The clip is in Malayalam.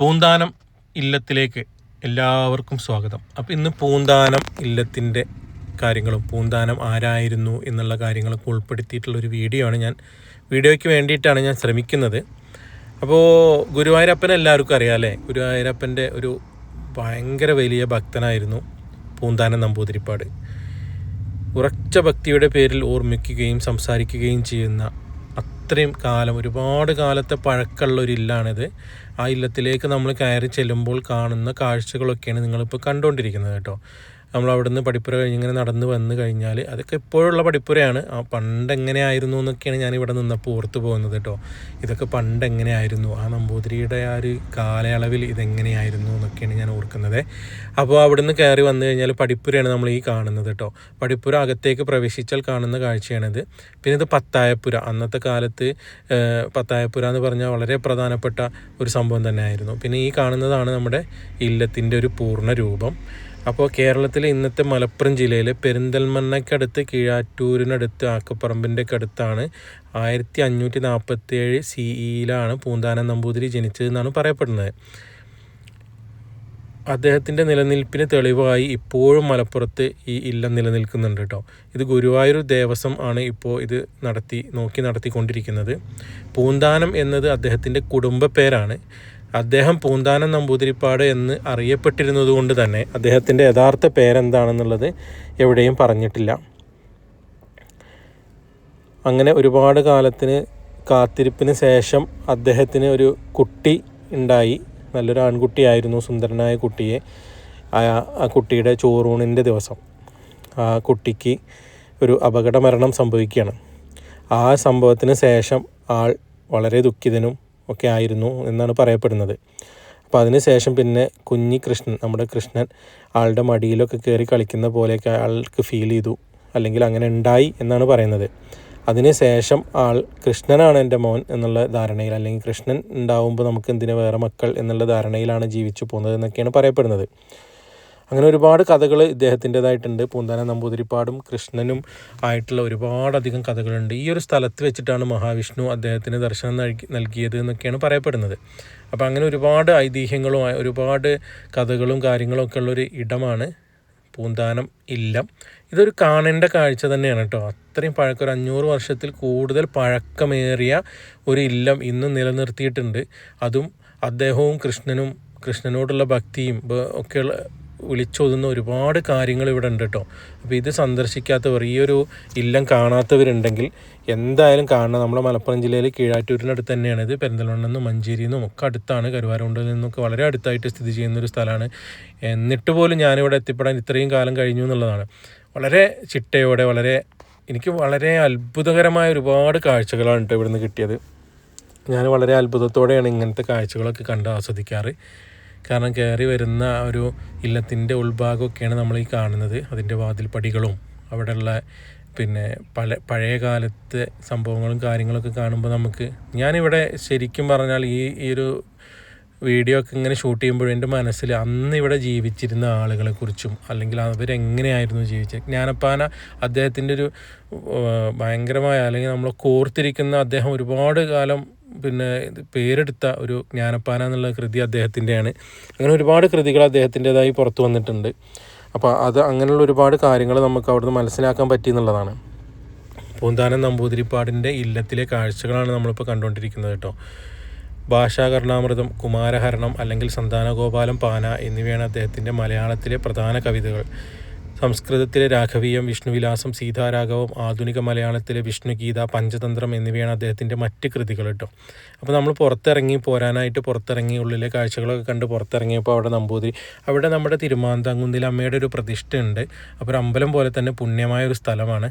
പൂന്താനം ഇല്ലത്തിലേക്ക് എല്ലാവർക്കും സ്വാഗതം. അപ്പോൾ ഇന്ന് പൂന്താനം ഇല്ലത്തിന്റെ കാര്യങ്ങളും പൂന്താനം ആരായിരുന്നു എന്നുള്ള കാര്യങ്ങളൊക്കെ ഉൾപ്പെടുത്തിയിട്ടുള്ള ഒരു വീഡിയോ ആണ് ഞാൻ വീഡിയോയ്ക്ക് വേണ്ടിയിട്ടാണ് ഞാൻ ശ്രമിക്കുന്നത്. അപ്പോൾ ഗുരുവായൂരപ്പൻ എല്ലാവർക്കും അറിയാം അല്ലേ? ഗുരുവായൂരപ്പന്റെ ഒരു ഭയങ്കര വലിയ ഭക്തനായിരുന്നു പൂന്താനം നമ്പൂതിരിപ്പാട്. ഉറച്ച ഭക്തിയുടെ പേരിൽ ഓർമ്മിക്കുകയും സംസാരിക്കുകയും ചെയ്യുന്ന അത്രയും കാലം ഒരുപാട് കാലത്തെ പഴക്കമുള്ള ഒരു ഇല്ലാണിത്. ആ ഇല്ലത്തിലേക്ക് നമ്മൾ കയറി ചെല്ലുമ്പോൾ കാണുന്ന കാഴ്ചകളൊക്കെയാണ് നിങ്ങളിപ്പോൾ കണ്ടുകൊണ്ടിരിക്കുന്നത് കേട്ടോ. നമ്മൾ അവിടുന്ന് പഠിപ്പുര കഴിഞ്ഞ് ഇങ്ങനെ നടന്ന് വന്ന് കഴിഞ്ഞാൽ അതൊക്കെ ഇപ്പോഴുള്ള പഠിപ്പുരയാണ് ആ പണ്ട് എങ്ങനെയായിരുന്നു എന്നൊക്കെയാണ് ഞാൻ ഇവിടെ നിന്നപ്പോൾ ഓർത്ത് പോകുന്നത് കേട്ടോ. ഇതൊക്കെ പണ്ട് എങ്ങനെയായിരുന്നു? ആ നമ്പൂതിരിയുടെ ആ ഒരു കാലയളവിൽ ഇതെങ്ങനെയായിരുന്നു എന്നൊക്കെയാണ് ഞാൻ ഓർക്കുന്നത്. അപ്പോൾ അവിടുന്ന് കയറി വന്നു കഴിഞ്ഞാൽ പഠിപ്പുരയാണ് നമ്മൾ ഈ കാണുന്നത് കേട്ടോ. പഠിപ്പുര അകത്തേക്ക് പ്രവേശിച്ചാൽ കാണുന്ന കാഴ്ചയാണിത്. പിന്നെ ഇത് പത്തായപ്പുര. അന്നത്തെ കാലത്ത് പത്തായപ്പുര എന്ന് പറഞ്ഞാൽ വളരെ പ്രധാനപ്പെട്ട ഒരു സംഭവം തന്നെയായിരുന്നു. പിന്നെ ഈ കാണുന്നതാണ് നമ്മുടെ ഇല്ലത്തിന്റെ ഒരു പൂർണ രൂപം. അപ്പോൾ കേരളത്തിലെ ഇന്നത്തെ മലപ്പുറം ജില്ലയിലെ പെരിന്തൽമണ്ണയ്ക്കടുത്ത് കീഴാറ്റൂരിനടുത്ത് ആക്കപ്പറമ്പിന്റെ അടുത്താണ് ആയിരത്തി അഞ്ഞൂറ്റി നാൽപ്പത്തി ഏഴ് സിഇയിലാണ് പൂന്താനം നമ്പൂതിരി ജനിച്ചതെന്നാണ് പറയപ്പെടുന്നത്. അദ്ദേഹത്തിന്റെ നിലനിൽപ്പിന് തെളിവായി ഇപ്പോഴും മലപ്പുറത്ത് ഈ ഇല്ലം നിലനിൽക്കുന്നുണ്ട് കേട്ടോ. ഇത് ഗുരുവായൂർ ദേവസ്വം ആണ് ഇപ്പോൾ ഇത് നടത്തി നോക്കി നടത്തിക്കൊണ്ടിരിക്കുന്നത്. പൂന്താനം എന്നത് അദ്ദേഹത്തിന്റെ കുടുംബ പേരാണ്. അദ്ദേഹം പൂന്താനം നമ്പൂതിരിപ്പാട് എന്ന് അറിയപ്പെട്ടിരുന്നത് കൊണ്ട് തന്നെ അദ്ദേഹത്തിന്റെ യഥാർത്ഥ പേരെന്താണെന്നുള്ളത് എവിടെയും പറഞ്ഞിട്ടില്ല. അങ്ങനെ ഒരുപാട് കാലത്തിന് കാത്തിരിപ്പിന് ശേഷം അദ്ദേഹത്തിന് ഒരു കുട്ടി ഉണ്ടായി. നല്ലൊരു ആൺകുട്ടിയായിരുന്നു സുന്ദരനായ കുട്ടിയെ. ആ കുട്ടിയുടെ ചോറൂണിന്റെ ദിവസം ആ കുട്ടിക്ക് ഒരു അപകട സംഭവിക്കുകയാണ്. ആ സംഭവത്തിന് ശേഷം ആൾ വളരെ ദുഃഖിതനും ഒക്കെ ആയിരുന്നു എന്നാണ് പറയപ്പെടുന്നത്. അപ്പോൾ അതിന് ശേഷം പിന്നെ കുഞ്ഞി കൃഷ്ണൻ നമ്മുടെ കൃഷ്ണൻ ആളുടെ മടിയിലൊക്കെ കയറി കളിക്കുന്ന പോലെയൊക്കെ ആൾക്ക് ഫീൽ ചെയ്തു. അല്ലെങ്കിൽ അങ്ങനെ ഉണ്ടായി എന്നാണ് പറയുന്നത്. അതിന് ശേഷം ആൾ കൃഷ്ണനാണ് എന്റെ മോൻ എന്നുള്ള ധാരണയിൽ അല്ലെങ്കിൽ കൃഷ്ണൻ ഉണ്ടാവുമ്പോൾ നമുക്ക് എന്തിനു വേറെ മക്കൾ എന്നുള്ള ധാരണയിലാണ് ജീവിച്ചു പോകുന്നത് എന്നൊക്കെയാണ് പറയപ്പെടുന്നത്. അങ്ങനെ ഒരുപാട് കഥകൾ ഇദ്ദേഹത്തിന്റെതായിട്ടുണ്ട്. പൂന്താന നമ്പൂതിരിപ്പാടും കൃഷ്ണനും ആയിട്ടുള്ള ഒരുപാടധികം കഥകളുണ്ട്. ഈ ഒരു സ്ഥലത്ത് വെച്ചിട്ടാണ് മഹാവിഷ്ണു അദ്ദേഹത്തിന് ദർശനം നൽകി നൽകിയത് എന്നൊക്കെയാണ് പറയപ്പെടുന്നത്. അപ്പോൾ അങ്ങനെ ഒരുപാട് ഐതിഹ്യങ്ങളും ഒരുപാട് കഥകളും കാര്യങ്ങളും ഒക്കെ ഉള്ളൊരു ഇടമാണ് പൂന്താനം ഇല്ലം. ഇതൊരു കാണേണ്ട കാഴ്ച തന്നെയാണ് കേട്ടോ. അത്രയും പഴക്കം ഒരു അഞ്ഞൂറ് വർഷത്തിൽ കൂടുതൽ പഴക്കമേറിയ ഒരു ഇല്ലം ഇന്നും നിലനിർത്തിയിട്ടുണ്ട്. അതും അദ്ദേഹവും കൃഷ്ണനും കൃഷ്ണനോടുള്ള ഭക്തിയും ഒക്കെയുള്ള വിളിച്ചോതുന്ന ഒരുപാട് കാര്യങ്ങൾ ഇവിടെ ഉണ്ട് കേട്ടോ. അപ്പോൾ ഇത് സന്ദർശിക്കാത്തവർ ഈ ഒരു ഇല്ലം കാണാത്തവരുണ്ടെങ്കിൽ എന്തായാലും കാണണം. നമ്മുടെ മലപ്പുറം ജില്ലയിൽ കീഴാറ്റൂരിനടുത്ത് തന്നെയാണ് ഇത്. പെരിന്തൽമണ്ണ നിന്നും നിന്നും ഒക്കെ അടുത്താണ്. കരുവാരുകൊണ്ടിൽ നിന്നൊക്കെ വളരെ അടുത്തായിട്ട് സ്ഥിതി ചെയ്യുന്ന ഒരു സ്ഥലമാണ്. എന്നിട്ട് പോലും ഞാനിവിടെ എത്തിപ്പെടാൻ ഇത്രയും കാലം കഴിഞ്ഞു എന്നുള്ളതാണ്. വളരെ ചിട്ടയോടെ വളരെ എനിക്ക് വളരെ അത്ഭുതകരമായ ഒരുപാട് കാഴ്ചകളാണ് കേട്ടോ ഇവിടുന്ന് കിട്ടിയത്. ഞാൻ വളരെ അത്ഭുതത്തോടെയാണ് ഇങ്ങനത്തെ കാഴ്ചകളൊക്കെ കണ്ട് ആസ്വദിക്കാറ്. കാരണം കയറി വരുന്ന ഒരു ഇല്ലത്തിന്റെ ഉൾഭാഗമൊക്കെയാണ് നമ്മൾ ഈ കാണുന്നത് അതിന്റെ വാതിൽപ്പടികളും. അവിടെയുള്ള പിന്നെ പല പഴയ കാലത്തെ സംഭവങ്ങളും കാര്യങ്ങളൊക്കെ കാണുമ്പോൾ നമുക്ക് ഞാനിവിടെ ശരിക്കും പറഞ്ഞാൽ ഈ ഈ ഒരു വീഡിയോ ഒക്കെ ഇങ്ങനെ ഷൂട്ട് ചെയ്യുമ്പോൾ എന്റെ മനസ്സിൽ അന്ന് ഇവിടെ ജീവിച്ചിരുന്ന ആളുകളെ കുറിച്ചും അല്ലെങ്കിൽ അവരെങ്ങനെയായിരുന്നു ജീവിച്ചത്. ജ്ഞാനപ്പാന അദ്ദേഹത്തിന്റെ ഒരു ഭയങ്കരമായ അല്ലെങ്കിൽ നമ്മൾ കോർത്തിരിക്കുന്ന അദ്ദേഹം ഒരുപാട് കാലം പിന്നെ പേരെടുത്ത ഒരു ജ്ഞാനപ്പാന എന്നുള്ള കൃതി അദ്ദേഹത്തിന്റെയാണ്. അങ്ങനെ ഒരുപാട് കൃതികൾ അദ്ദേഹത്തിന്റെതായി പുറത്തു വന്നിട്ടുണ്ട്. അപ്പോൾ അത് അങ്ങനെയുള്ള ഒരുപാട് കാര്യങ്ങൾ നമുക്ക് അവിടുന്ന് മനസ്സിലാക്കാൻ പറ്റി എന്നുള്ളതാണ്. പൂന്താനം നമ്പൂതിരിപ്പാടിന്റെ ഇല്ലത്തിലെ കാഴ്ചകളാണ് നമ്മളിപ്പോൾ കണ്ടുകൊണ്ടിരിക്കുന്നത് കേട്ടോ. ഭാഷാകർണാമൃതം കുമാരഹരണം അല്ലെങ്കിൽ സന്താനഗോപാലം പാന എന്നിവയാണ് അദ്ദേഹത്തിന്റെ മലയാളത്തിലെ പ്രധാന കവിതകൾ. സംസ്കൃതത്തിലെ രാഘവീയം വിഷ്ണുവിലാസം സീതാരാഘവം ആധുനിക മലയാളത്തിലെ വിഷ്ണുഗീത പഞ്ചതന്ത്രം എന്നിവയാണ് അദ്ദേഹത്തിന്റെ മറ്റ് കൃതികൾ കേട്ടോ. അപ്പോൾ നമ്മൾ പുറത്തിറങ്ങി പോരാനായിട്ട് പുറത്തിറങ്ങി ഉള്ളിലെ കാഴ്ചകളൊക്കെ കണ്ട് പുറത്തിറങ്ങിയപ്പോൾ അവിടെ നമ്പൂതിരി അവിടെ നമ്മുടെ തിരുമാന്താങ്കുന്നിൽ അമ്മയുടെ ഒരു പ്രതിഷ്ഠയുണ്ട്. അപ്പോൾ ഒരു അമ്പലം പോലെ തന്നെ പുണ്യമായ ഒരു സ്ഥലമാണ്.